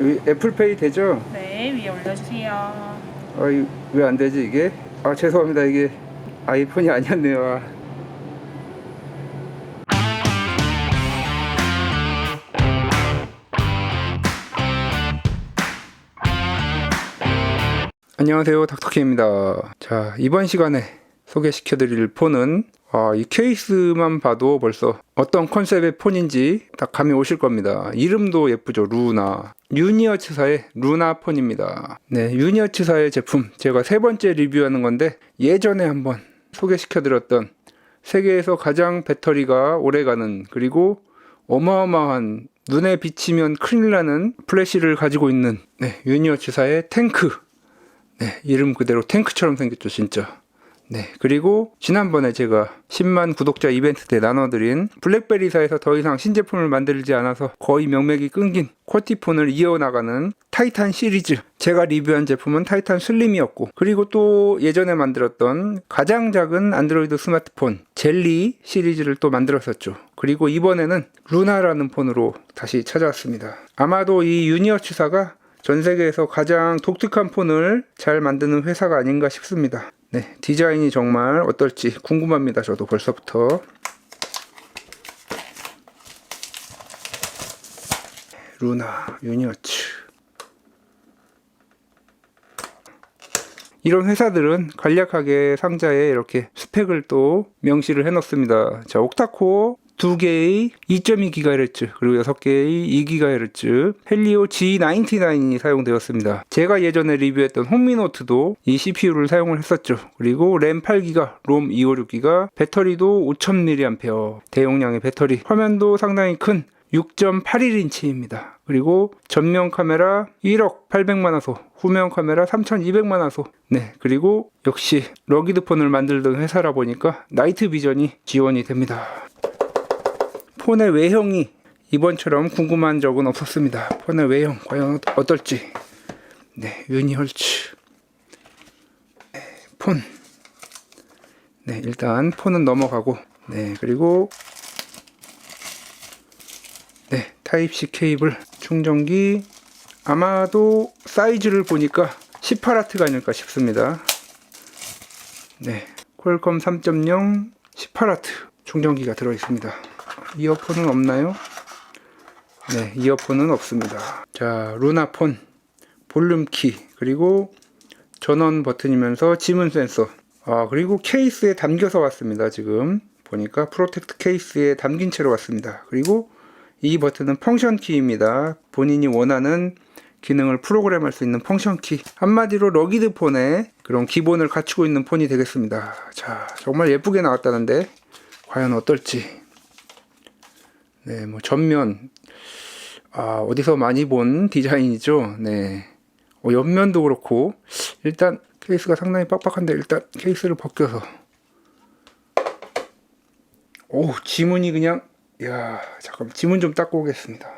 여기 애플페이 되죠? 네, 위에 올려주세요. 아, 왜안 되지 이게? 아 죄송합니다 이게 아이폰이 아니었네요. 아. 안녕하세요 닥터케입니다. 자 이번 시간에 소개시켜드릴 폰은 아, 이 케이스만 봐도 벌써 어떤 컨셉의 폰인지 딱 감이 오실 겁니다. 이름도 예쁘죠. 루나. 유니어츠사의 루나 폰입니다. 네, 유니어츠사의 제품 제가 세 번째 리뷰하는 건데 예전에 한번 소개시켜드렸던 세계에서 가장 배터리가 오래가는 그리고 어마어마한 눈에 비치면 큰일 나는 플래시를 가지고 있는 네, 유니어츠사의 탱크. 네, 이름 그대로 탱크처럼 생겼죠, 진짜. 네, 그리고 지난번에 제가 10만 구독자 이벤트 때 나눠드린 블랙베리사에서 더 이상 신제품을 만들지 않아서 거의 명맥이 끊긴 쿼티폰을 이어나가는 타이탄 시리즈. 제가 리뷰한 제품은 타이탄 슬림이었고, 그리고 또 예전에 만들었던 가장 작은 안드로이드 스마트폰 젤리 시리즈를 또 만들었었죠. 그리고 이번에는 루나라는 폰으로 다시 찾아왔습니다. 아마도 이 유니어츠사가 전 세계에서 가장 독특한 폰을 잘 만드는 회사가 아닌가 싶습니다. 네, 디자인이 정말 어떨지 궁금합니다. 저도 벌써부터. 루나, 유니어츠. 이런 회사들은 간략하게 상자에 이렇게 스펙을 또 명시를 해놓습니다. 자, 옥타코 어 2개의 2.2GHz 그리고 6개의 2GHz 헬리오 G99이 사용되었습니다. 제가 예전에 리뷰했던 홈미노트도 이 CPU를 사용을 했었죠. 그리고 램 8기가, 롬 256기가, 배터리도 5000mAh 대용량의 배터리, 화면도 상당히 큰 6.81인치입니다. 그리고 전면 카메라 1억 800만 화소, 후면 카메라 3200만 화소. 네, 그리고 역시 러기드 폰을 만들던 회사라 보니까 나이트 비전이 지원이 됩니다. 폰의 외형이 이번처럼 궁금한 적은 없었습니다. 폰의 외형 과연 어떨지. 네, 유니헐츠. 네, 폰. 네, 일단 폰은 넘어가고. 네, 그리고 네, 타입C 케이블 충전기 아마도 사이즈를 보니까 18W가 아닐까 싶습니다. 네, 퀄컴 3.0 18W 충전기가 들어 있습니다. 이어폰은 없나요? 네, 이어폰은 없습니다. 자, 루나폰 볼륨 키 그리고 전원 버튼이면서 지문 센서. 아, 그리고 케이스에 담겨서 왔습니다. 지금 보니까 프로텍트 케이스에 담긴 채로 왔습니다. 그리고 이 버튼은 펑션 키입니다. 본인이 원하는 기능을 프로그램할 수 있는 펑션 키. 한마디로 러기드 폰의 그런 기본을 갖추고 있는 폰이 되겠습니다. 자, 정말 예쁘게 나왔다는데 과연 어떨지. 네, 뭐 전면 아, 어디서 많이 본 디자인이죠. 네. 어, 옆면도 그렇고 일단 케이스가 상당히 빡빡한데 일단 케이스를 벗겨서 오, 지문이 그냥 야, 잠깐 지문 좀 닦고 오겠습니다.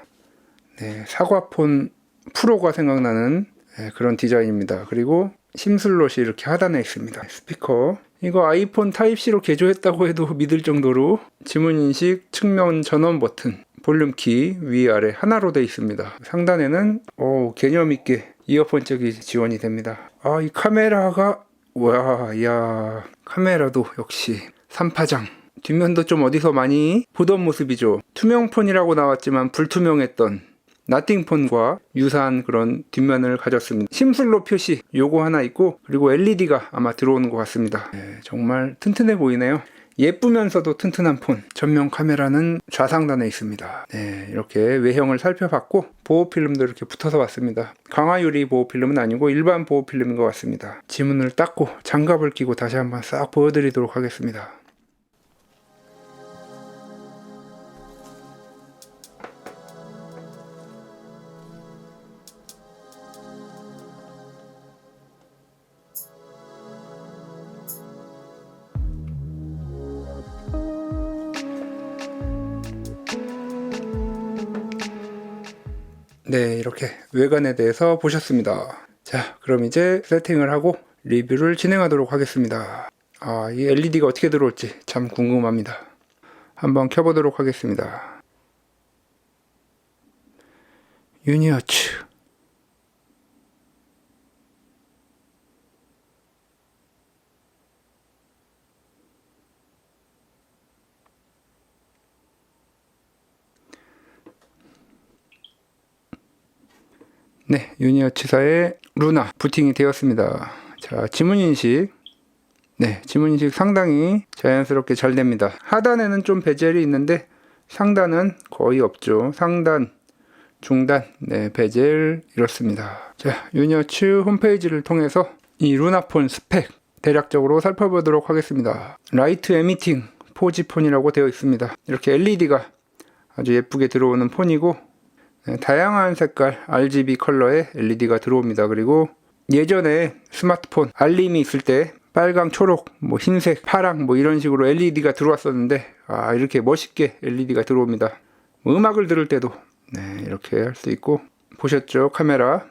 네, 사과폰 프로가 생각나는 네, 그런 디자인입니다. 그리고 심슬롯이 이렇게 하단에 있습니다. 스피커. 이거 아이폰 타입C로 개조했다고 해도 믿을 정도로 지문 인식, 측면 전원 버튼, 볼륨 키 위아래 하나로 되어 있습니다. 상단에는 오, 개념 있게 이어폰 쪽이 지원이 됩니다. 아, 이 카메라가 와, 야, 카메라도 역시 삼파장. 뒷면도 좀 어디서 많이 보던 모습이죠. 투명폰이라고 나왔지만 불투명했던 나띵폰과 유사한 그런 뒷면을 가졌습니다. 심술로 표시 요거 하나 있고 그리고 LED가 아마 들어오는 것 같습니다. 네, 정말 튼튼해 보이네요. 예쁘면서도 튼튼한 폰. 전면 카메라는 좌상단에 있습니다. 네, 이렇게 외형을 살펴봤고 보호 필름도 이렇게 붙어서 왔습니다. 강화유리 보호 필름은 아니고 일반 보호 필름인 것 같습니다. 지문을 닦고 장갑을 끼고 다시 한번 싹 보여드리도록 하겠습니다. 네, 이렇게 외관에 대해서 보셨습니다. 자, 그럼 이제 세팅을 하고 리뷰를 진행하도록 하겠습니다. 아, 이 LED가 어떻게 들어올지 참 궁금합니다. 한번 켜보도록 하겠습니다. 유니어츠. 네, 유니어 치사의 루나 부팅이 되었습니다. 자, 지문 인식. 네, 지문 인식 상당히 자연스럽게 잘 됩니다. 하단에는 좀 베젤이 있는데 상단은 거의 없죠. 상단, 중단, 네, 베젤 이렇습니다. 자, 유니어츠 홈페이지를 통해서 이 루나폰 스펙 대략적으로 살펴보도록 하겠습니다. 라이트 에미팅 포지폰이라고 되어 있습니다. 이렇게 LED가 아주 예쁘게 들어오는 폰이고 네, 다양한 색깔 RGB 컬러의 LED가 들어옵니다. 그리고 예전에 스마트폰 알림이 있을 때 빨강, 초록, 뭐 흰색, 파랑 뭐 이런 식으로 LED가 들어왔었는데 아 이렇게 멋있게 LED가 들어옵니다. 뭐 음악을 들을 때도 네, 이렇게 할 수 있고 보셨죠 카메라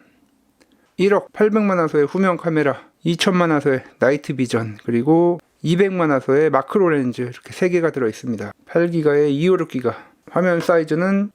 1억 800만 화소의 후면 카메라 2천만 화소의 나이트 비전 그리고 200만 화소의 마크로 렌즈 이렇게 3개가 들어 있습니다. 8기가에 256기가 화면 사이즈는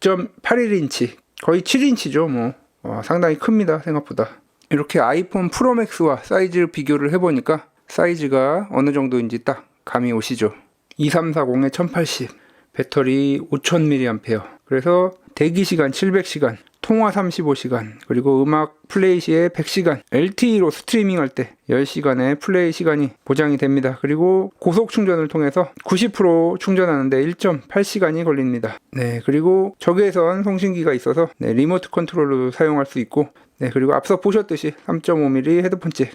6.81인치 거의 7인치죠 뭐. 와, 상당히 큽니다 생각보다. 이렇게 아이폰 프로맥스와 사이즈 비교를 해보니까 사이즈가 어느 정도인지 딱 감이 오시죠. 2340에 1080 배터리 5000mAh 그래서 대기 시간 700시간 통화 35시간 그리고 음악 플레이 시에 100시간 LTE로 스트리밍 할 때 10시간의 플레이 시간이 보장이 됩니다. 그리고 고속 충전을 통해서 90% 충전하는데 1.8시간이 걸립니다. 네 그리고 적외선 송신기가 있어서 네, 리모트 컨트롤로 사용할 수 있고 네 그리고 앞서 보셨듯이 3.5mm 헤드폰 잭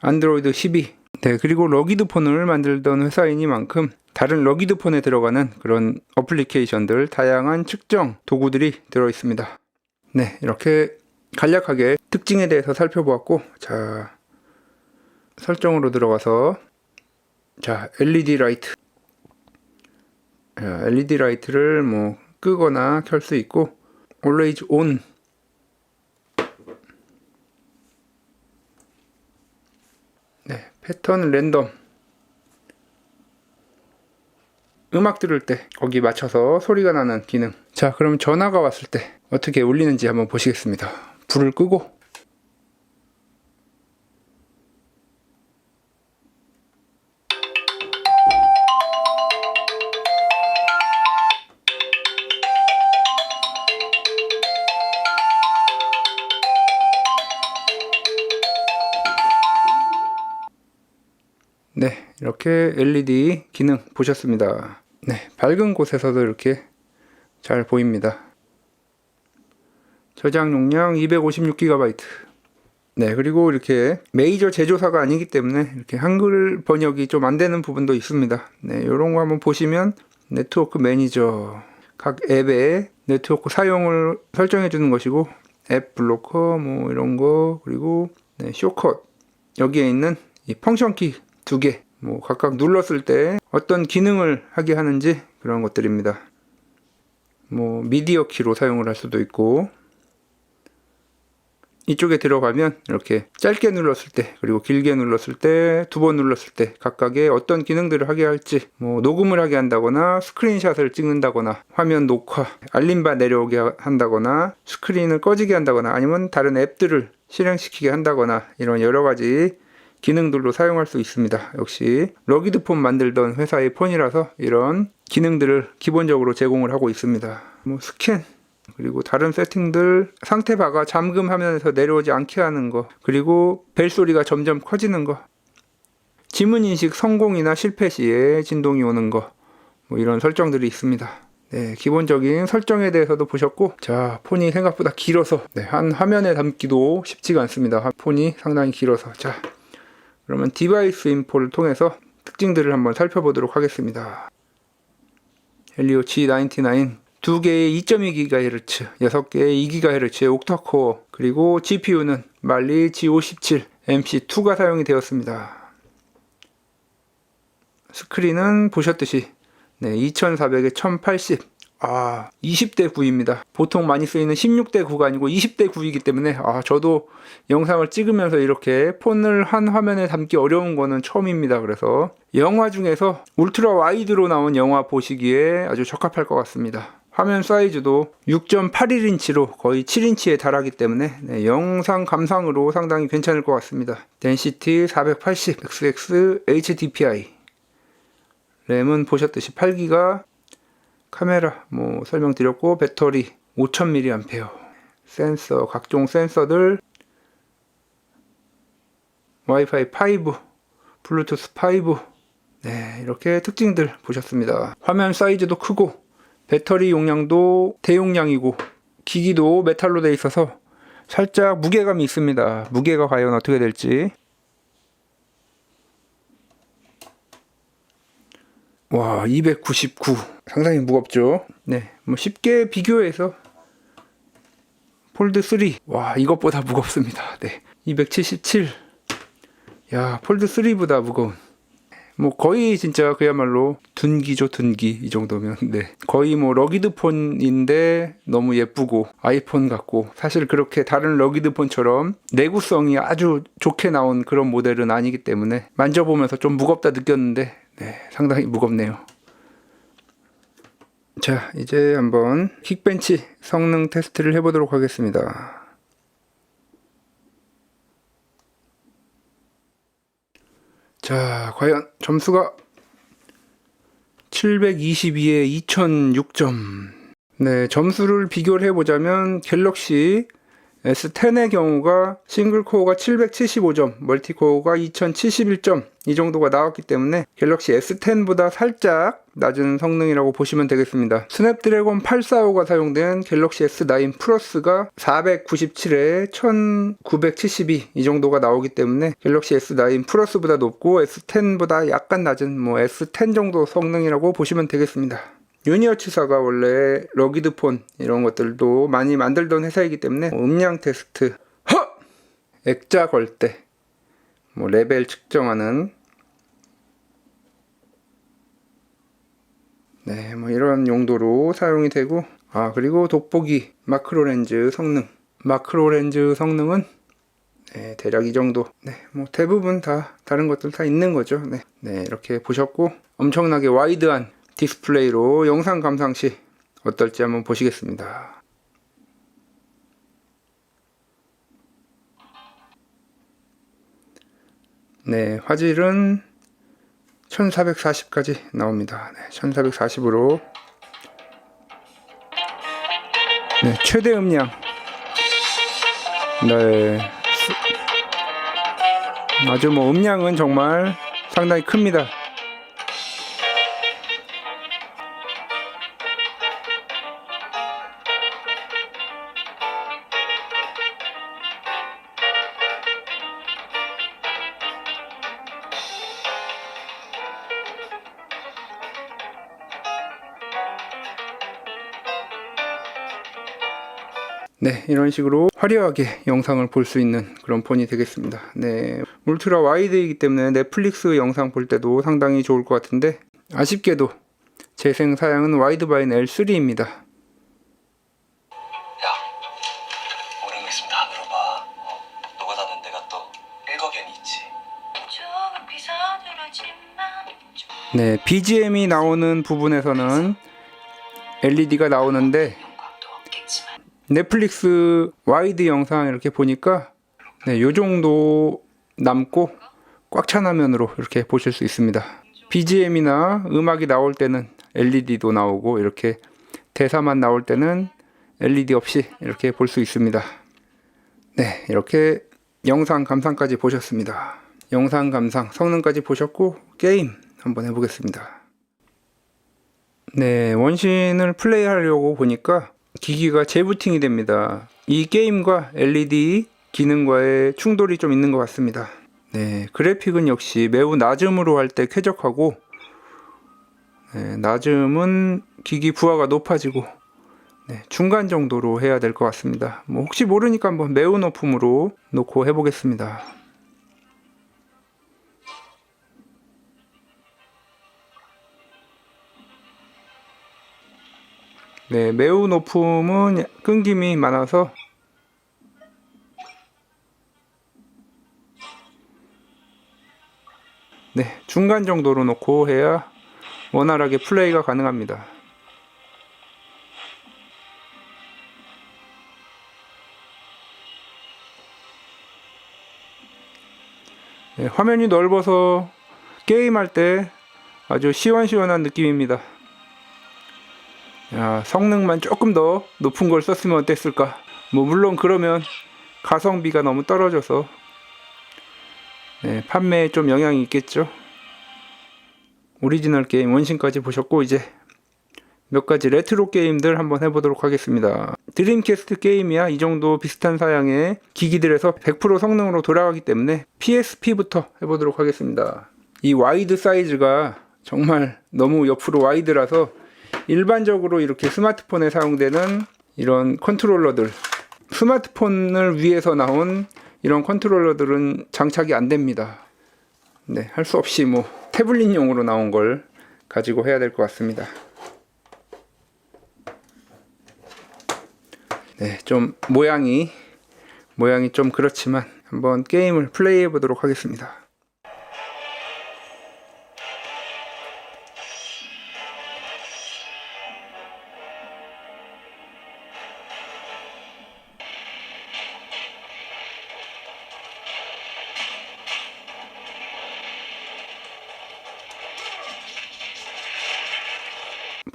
안드로이드 12 네, 그리고 러기드 폰을 만들던 회사이니만큼 다른 러기드 폰에 들어가는 그런 어플리케이션들, 다양한 측정 도구들이 들어 있습니다. 네, 이렇게 간략하게 특징에 대해서 살펴보았고, 자, 설정으로 들어가서, 자, LED 라이트. 자, LED 라이트를 뭐 끄거나 켤 수 있고, always on 네, 패턴 랜덤. 음악 들을 때 거기 맞춰서 소리가 나는 기능. 자, 그럼 전화가 왔을 때 어떻게 울리는지 한번 보시겠습니다. 불을 끄고 LED 기능 보셨습니다. 네, 밝은 곳에서도 이렇게 잘 보입니다. 저장 용량 256GB. 네, 그리고 이렇게 메이저 제조사가 아니기 때문에 이렇게 한글 번역이 좀 안 되는 부분도 있습니다. 네, 이런 거 한번 보시면 네트워크 매니저 각 앱의 네트워크 사용을 설정해 주는 것이고 앱 블로커 뭐 이런 거 그리고 네, 쇼컷 여기에 있는 이 펑션 키 두 개, 뭐 각각 눌렀을 때 어떤 기능을 하게 하는지 그런 것들입니다. 뭐 미디어 키로 사용을 할 수도 있고 이쪽에 들어가면 이렇게 짧게 눌렀을 때 그리고 길게 눌렀을 때 두 번 눌렀을 때 각각의 어떤 기능들을 하게 할지 뭐 녹음을 하게 한다거나 스크린샷을 찍는다거나 화면 녹화 알림바 내려오게 한다거나 스크린을 꺼지게 한다거나 아니면 다른 앱들을 실행시키게 한다거나 이런 여러 가지 기능들로 사용할 수 있습니다. 역시 러기드폰 만들던 회사의 폰이라서 이런 기능들을 기본적으로 제공을 하고 있습니다. 뭐 스캔 그리고 다른 세팅들 상태 바가 잠금 화면에서 내려오지 않게 하는 거 그리고 벨 소리가 점점 커지는 거 지문 인식 성공이나 실패 시에 진동이 오는 거 뭐 이런 설정들이 있습니다. 네, 기본적인 설정에 대해서도 보셨고, 자, 폰이 생각보다 길어서, 네, 한 화면에 담기도 쉽지가 않습니다. 폰이 상당히 길어서. 자, 그러면 디바이스 인포를 통해서 특징들을 한번 살펴보도록 하겠습니다. 헬리오 G99 두 개의 2.2GHz, 6개의 2GHz의 옥타코어, 그리고 GPU는 말리 G57 MC2가 사용이 되었습니다. 스크린은 보셨듯이 네, 2400에 1080 아, 20대 9입니다. 보통 많이 쓰이는 16대 9가 아니고 20대 9이기 때문에 아, 저도 영상을 찍으면서 이렇게 폰을 한 화면에 담기 어려운 거는 처음입니다. 그래서 영화 중에서 울트라 와이드로 나온 영화 보시기에 아주 적합할 것 같습니다. 화면 사이즈도 6.81인치로 거의 7인치에 달하기 때문에 네, 영상 감상으로 상당히 괜찮을 것 같습니다. 덴시티 480 XX HDPI 램은 보셨듯이 8기가 카메라 뭐 설명드렸고 배터리 5000mAh 센서, 각종 센서들, 와이파이 5, 블루투스 5, 네, 이렇게 특징들 보셨습니다. 화면 사이즈도 크고, 배터리 용량도 대용량이고, 기기도 메탈로 돼 있어서 살짝 무게감이 있습니다. 무게가 과연 어떻게 될지. 와, 299. 상당히 무겁죠? 네, 뭐 쉽게 비교해서 폴드 3. 와, 이것보다 무겁습니다. 네. 277. 야, 폴드 3보다 무거운. 뭐 거의 진짜 그야말로 둔기죠, 둔기. 이 정도면. 네. 거의 뭐 러기드 폰인데 너무 예쁘고 아이폰 같고 사실 그렇게 다른 러기드 폰처럼 내구성이 아주 좋게 나온 그런 모델은 아니기 때문에 만져보면서 좀 무겁다 느꼈는데 네, 상당히 무겁네요. 자, 이제 한번 킥벤치 성능 테스트를 해보도록 하겠습니다. 자, 과연 점수가 722에 2006점. 네, 점수를 비교를 해보자면 갤럭시 S10의 경우가 싱글 코어가 775점, 멀티 코어가 2071점 이 정도가 나왔기 때문에 갤럭시 S10보다 살짝 낮은 성능이라고 보시면 되겠습니다. 스냅드래곤 845가 사용된 갤럭시 S9 플러스가 497에 1972 이 정도가 나오기 때문에 갤럭시 S9 플러스보다 높고 S10보다 약간 낮은 뭐 S10 정도 성능이라고 보시면 되겠습니다. 유니어치사가 원래 러기드폰 이런 것들도 많이 만들던 회사이기 때문에 뭐 음량 테스트, 허! 액자 걸 때, 뭐 레벨 측정하는 네, 뭐 이런 용도로 사용이 되고 아 그리고 돋보기 마크로 렌즈 성능 마크로 렌즈 성능은 네, 대략 이 정도. 네, 뭐 대부분 다 다른 것들 다 있는 거죠. 네, 네 이렇게 보셨고 엄청나게 와이드한 디스플레이로 영상 감상 시 어떨지 한번 보시겠습니다. 네, 화질은 1440까지 나옵니다. 네, 1440으로 네, 최대 음량 네 수- 아주 뭐 음량은 정말 상당히 큽니다. 네, 이런 식으로 화려하게 영상을 볼 수 있는 그런 폰이 되겠습니다. 네, 울트라 와이드이기 때문에 넷플릭스 영상 볼 때도 상당히 좋을 것 같은데 아쉽게도 재생 사양은 와이드 바인 L3입니다. 야, 오래 있으면 다 들어봐. 어? 네, BGM이 나오는 부분에서는 LED가 나오는데 넷플릭스 와이드 영상 이렇게 보니까 네, 요 정도 남고 꽉 찬 화면으로 이렇게 보실 수 있습니다. BGM이나 음악이 나올 때는 LED도 나오고 이렇게 대사만 나올 때는 LED 없이 이렇게 볼 수 있습니다. 네, 이렇게 영상 감상까지 보셨습니다. 영상 감상, 성능까지 보셨고 게임 한번 해보겠습니다. 네, 원신을 플레이하려고 보니까 기기가 재부팅이 됩니다. 이 게임과 LED 기능과의 충돌이 좀 있는 것 같습니다. 네, 그래픽은 역시 매우 낮음으로 할 때 쾌적하고 네, 낮음은 기기 부하가 높아지고 네, 중간 정도로 해야 될 것 같습니다. 뭐 혹시 모르니까 한번 매우 높음으로 놓고 해보겠습니다. 네, 매우 높음은 끊김이 많아서 네, 중간 정도로 놓고 해야 원활하게 플레이가 가능합니다. 네, 화면이 넓어서 게임할 때 아주 시원시원한 느낌입니다. 야, 성능만 조금 더 높은 걸 썼으면 어땠을까? 뭐 물론 그러면 가성비가 너무 떨어져서 네, 판매에 좀 영향이 있겠죠. 오리지널 게임 원신까지 보셨고 이제 몇 가지 레트로 게임들 한번 해보도록 하겠습니다. 드림캐스트 게임이야 이 정도 비슷한 사양의 기기들에서 100% 성능으로 돌아가기 때문에 PSP부터 해보도록 하겠습니다. 이 와이드 사이즈가 정말 너무 옆으로 와이드라서 일반적으로 이렇게 스마트폰에 사용되는 이런 컨트롤러들 스마트폰을 위해서 나온 이런 컨트롤러들은 장착이 안 됩니다. 네, 할 수 없이 뭐 태블릿용으로 나온 걸 가지고 해야 될 것 같습니다. 네, 좀 모양이 모양이 좀 그렇지만 한번 게임을 플레이해 보도록 하겠습니다.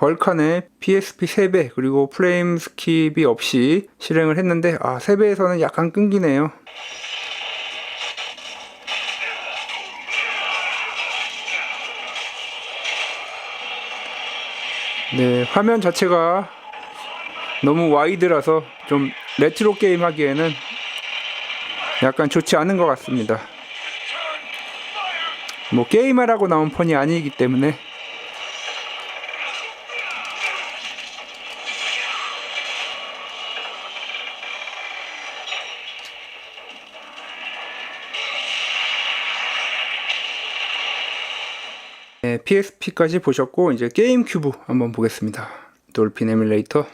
벌칸의 PSP 3배 그리고 프레임 스킵이 없이 실행을 했는데 아 3배에서는 약간 끊기네요. 네 화면 자체가 너무 와이드라서 좀 레트로 게임 하기에는 약간 좋지 않은 것 같습니다. 뭐 게임하라고 나온 폰이 아니기 때문에 네, PSP까지 보셨고 이제 게임 큐브 한번 보겠습니다. 돌핀 에뮬레이터.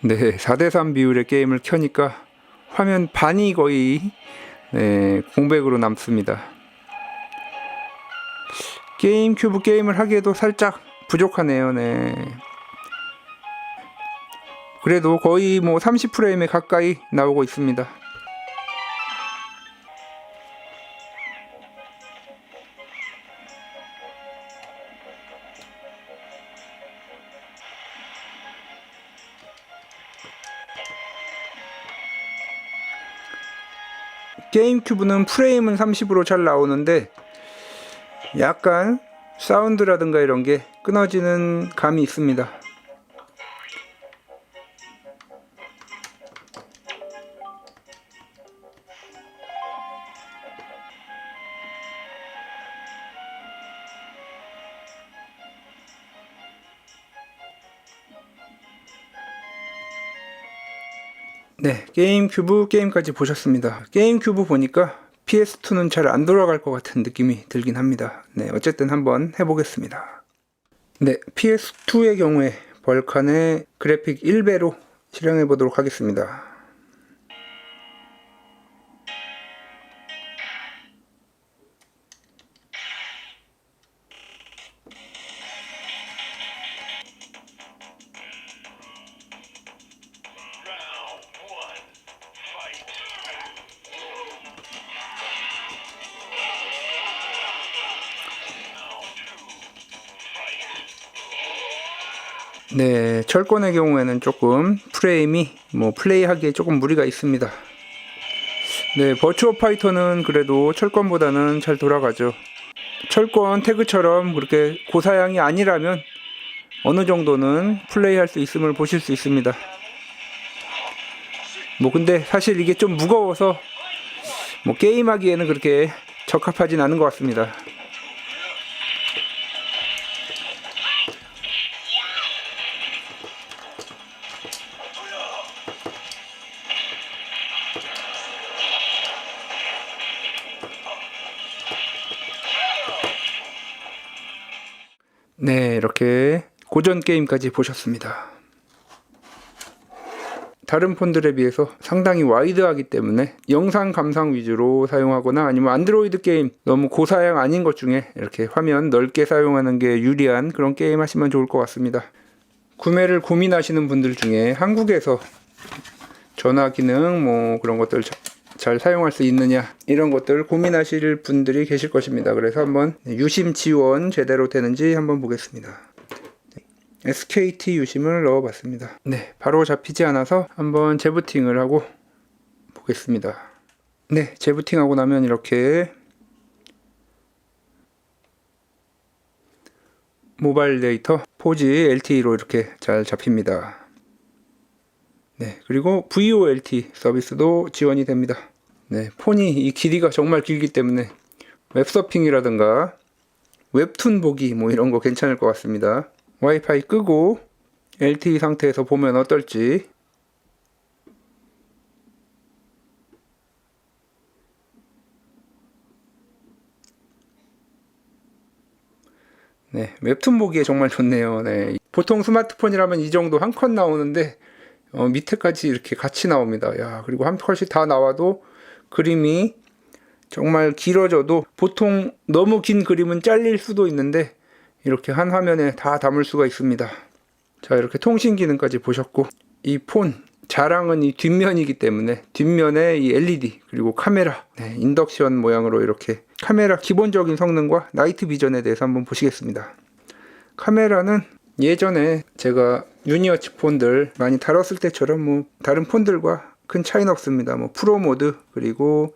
네, 4대3 비율의 게임을 켜니까 화면 반이 거의 네, 공백으로 남습니다. 게임 큐브 게임을 하기에도 살짝 부족하네요. 네. 그래도 거의 뭐 30프레임에 가까이 나오고 있습니다. 게임 큐브는 프레임은 30으로 잘 나오는데 약간 사운드라든가 이런 게 끊어지는 감이 있습니다. 네, 게임 큐브 게임까지 보셨습니다. 게임 큐브 보니까 PS2는 잘 안 돌아갈 것 같은 느낌이 들긴 합니다. 네, 어쨌든 한번 해보겠습니다. 네, PS2의 경우에 벌칸의 그래픽 1배로 실행해 보도록 하겠습니다. 철권의 경우에는 조금 프레임이 뭐 플레이하기에 조금 무리가 있습니다. 네, 버추어 파이터는 그래도 철권보다는 잘 돌아가죠. 철권 태그처럼 그렇게 고사양이 아니라면 어느 정도는 플레이할 수 있음을 보실 수 있습니다. 뭐 근데 사실 이게 좀 무거워서 뭐 게임하기에는 그렇게 적합하진 않은 것 같습니다. 이렇게 고전 게임까지 보셨습니다. 다른 폰들에 비해서 상당히 와이드하기 때문에 영상 감상 위주로 사용하거나 아니면 안드로이드 게임 너무 고사양 아닌 것 중에 이렇게 화면 넓게 사용하는 게 유리한 그런 게임 하시면 좋을 것 같습니다. 구매를 고민하시는 분들 중에 한국에서 전화 기능 뭐 그런 것들 자- 잘 사용할 수 있느냐 이런 것들 고민하실 분들이 계실 것입니다. 그래서 한번 유심 지원 제대로 되는지 한번 보겠습니다. SKT 유심을 넣어봤습니다. 네, 바로 잡히지 않아서 한번 재부팅을 하고 보겠습니다. 네, 재부팅하고 나면 이렇게 모바일 데이터 4G LTE로 이렇게 잘 잡힙니다. 네, 그리고 VoLT 서비스도 지원이 됩니다. 네, 폰이 이 길이가 정말 길기 때문에 웹서핑이라든가 웹툰 보기 뭐 이런 거 괜찮을 것 같습니다. 와이파이 끄고 LTE 상태에서 보면 어떨지 네, 웹툰 보기에 정말 좋네요. 네. 보통 스마트폰이라면 이 정도 한 컷 나오는데 어, 밑에까지 이렇게 같이 나옵니다. 야, 그리고 한 컷이 다 나와도 그림이 정말 길어져도 보통 너무 긴 그림은 잘릴 수도 있는데 이렇게 한 화면에 다 담을 수가 있습니다. 자, 이렇게 통신 기능까지 보셨고 이 폰 자랑은 이 뒷면이기 때문에 뒷면에 이 LED 그리고 카메라 네, 인덕션 모양으로 이렇게 카메라 기본적인 성능과 나이트 비전에 대해서 한번 보시겠습니다. 카메라는 예전에 제가 유니어치 폰들 많이 다뤘을 때처럼 뭐 다른 폰들과 큰 차이는 없습니다. 뭐 프로 모드 그리고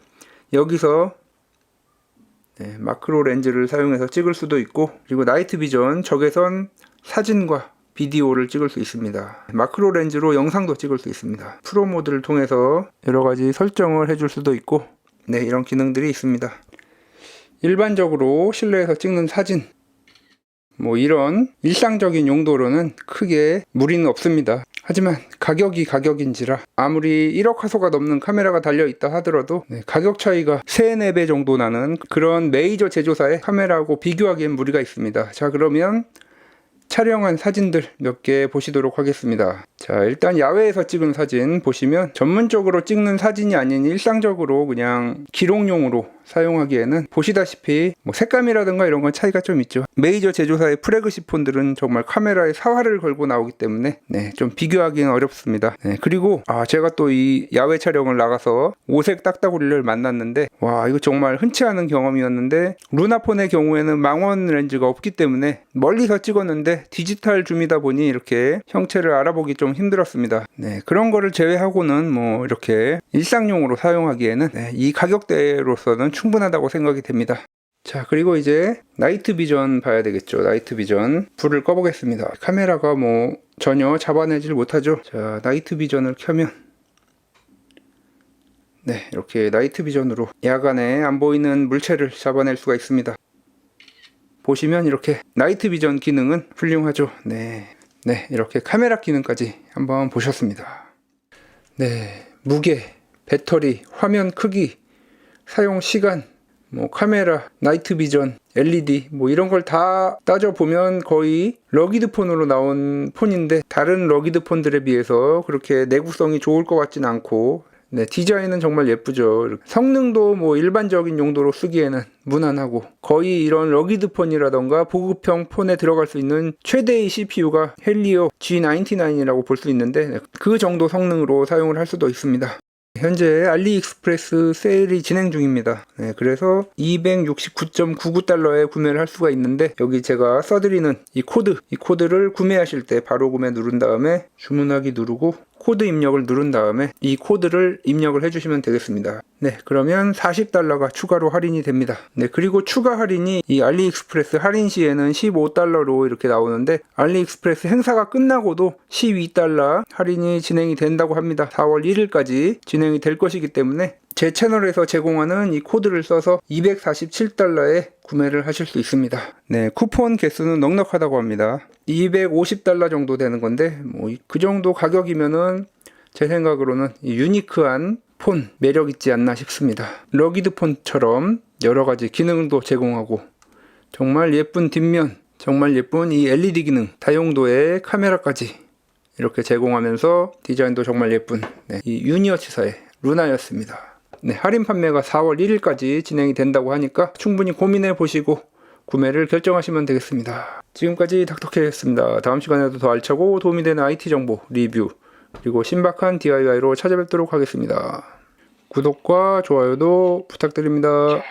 여기서 네, 마크로 렌즈를 사용해서 찍을 수도 있고 그리고 나이트 비전 적외선 사진과 비디오를 찍을 수 있습니다. 마크로 렌즈로 영상도 찍을 수 있습니다. 프로 모드를 통해서 여러 가지 설정을 해줄 수도 있고 네 이런 기능들이 있습니다. 일반적으로 실내에서 찍는 사진 뭐 이런 일상적인 용도로는 크게 무리는 없습니다. 하지만 가격이 가격인지라 아무리 1억 화소가 넘는 카메라가 달려 있다 하더라도 네, 가격 차이가 3, 4배 정도 나는 그런 메이저 제조사의 카메라하고 비교하기엔 무리가 있습니다. 자 그러면 촬영한 사진들 몇 개 보시도록 하겠습니다. 자, 일단 야외에서 찍은 사진 보시면 전문적으로 찍는 사진이 아닌 일상적으로 그냥 기록용으로 사용하기에는 보시다시피 뭐 색감이라든가 이런 건 차이가 좀 있죠. 메이저 제조사의 프래그십 폰들은 정말 카메라에 사활을 걸고 나오기 때문에 네, 좀 비교하기는 어렵습니다. 네, 그리고 아, 제가 또 이 야외 촬영을 나가서 오색 딱따구리를 만났는데 와, 이거 정말 흔치 않은 경험이었는데 루나폰의 경우에는 망원 렌즈가 없기 때문에 멀리서 찍었는데 디지털 줌이다 보니 이렇게 형체를 알아보기 좀 힘들었습니다. 네, 그런 거를 제외하고는 뭐 이렇게 일상용으로 사용하기에는 네, 이 가격대로서는 충분하다고 생각이 됩니다. 자, 그리고 이제 나이트 비전 봐야 되겠죠. 나이트 비전. 불을 꺼보겠습니다. 카메라가 뭐 전혀 잡아내질 못하죠. 자, 나이트 비전을 켜면 네, 이렇게 나이트 비전으로 야간에 안 보이는 물체를 잡아낼 수가 있습니다. 보시면 이렇게 나이트 비전 기능은 훌륭하죠. 네. 네, 이렇게 카메라 기능까지 한번 보셨습니다. 네, 무게, 배터리, 화면 크기, 사용 시간, 뭐 카메라, 나이트 비전, LED 뭐 이런 걸 다 따져 보면 거의 러기드 폰으로 나온 폰인데 다른 러기드 폰들에 비해서 그렇게 내구성이 좋을 것 같진 않고 네, 디자인은 정말 예쁘죠. 성능도 뭐 일반적인 용도로 쓰기에는 무난하고 거의 이런 러기드 폰이라던가 보급형 폰에 들어갈 수 있는 최대의 CPU가 헬리오 G99이라고 볼 수 있는데 그 정도 성능으로 사용을 할 수도 있습니다. 현재 알리익스프레스 세일이 진행 중입니다. 네, 그래서 269.99달러에 구매를 할 수가 있는데 여기 제가 써드리는 이 코드, 이 코드를 구매하실 때 바로 구매 누른 다음에 주문하기 누르고 코드 입력을 누른 다음에 이 코드를 입력을 해주시면 되겠습니다. 네, 그러면 40달러가 추가로 할인이 됩니다. 네, 그리고 추가 할인이 이 알리익스프레스 할인 시에는 15달러로 이렇게 나오는데 알리익스프레스 행사가 끝나고도 12달러 할인이 진행이 된다고 합니다. 4월 1일까지 진행이 될 것이기 때문에 제 채널에서 제공하는 이 코드를 써서 247달러에 구매를 하실 수 있습니다. 네, 쿠폰 개수는 넉넉하다고 합니다. 250달러 정도 되는 건데 뭐 그 정도 가격이면은 제 생각으로는 이 유니크한 폰 매력 있지 않나 싶습니다. 러기드 폰처럼 여러 가지 기능도 제공하고 정말 예쁜 뒷면, 정말 예쁜 이 LED 기능, 다용도의 카메라까지 이렇게 제공하면서 디자인도 정말 예쁜 네, 이 유니어 치사의 루나였습니다. 네, 할인 판매가 4월 1일까지 진행이 된다고 하니까 충분히 고민해 보시고 구매를 결정하시면 되겠습니다. 지금까지 닥터케였습니다. 다음 시간에도 더 알차고 도움이 되는 IT 정보, 리뷰, 그리고 신박한 DIY로 찾아뵙도록 하겠습니다. 구독과 좋아요도 부탁드립니다.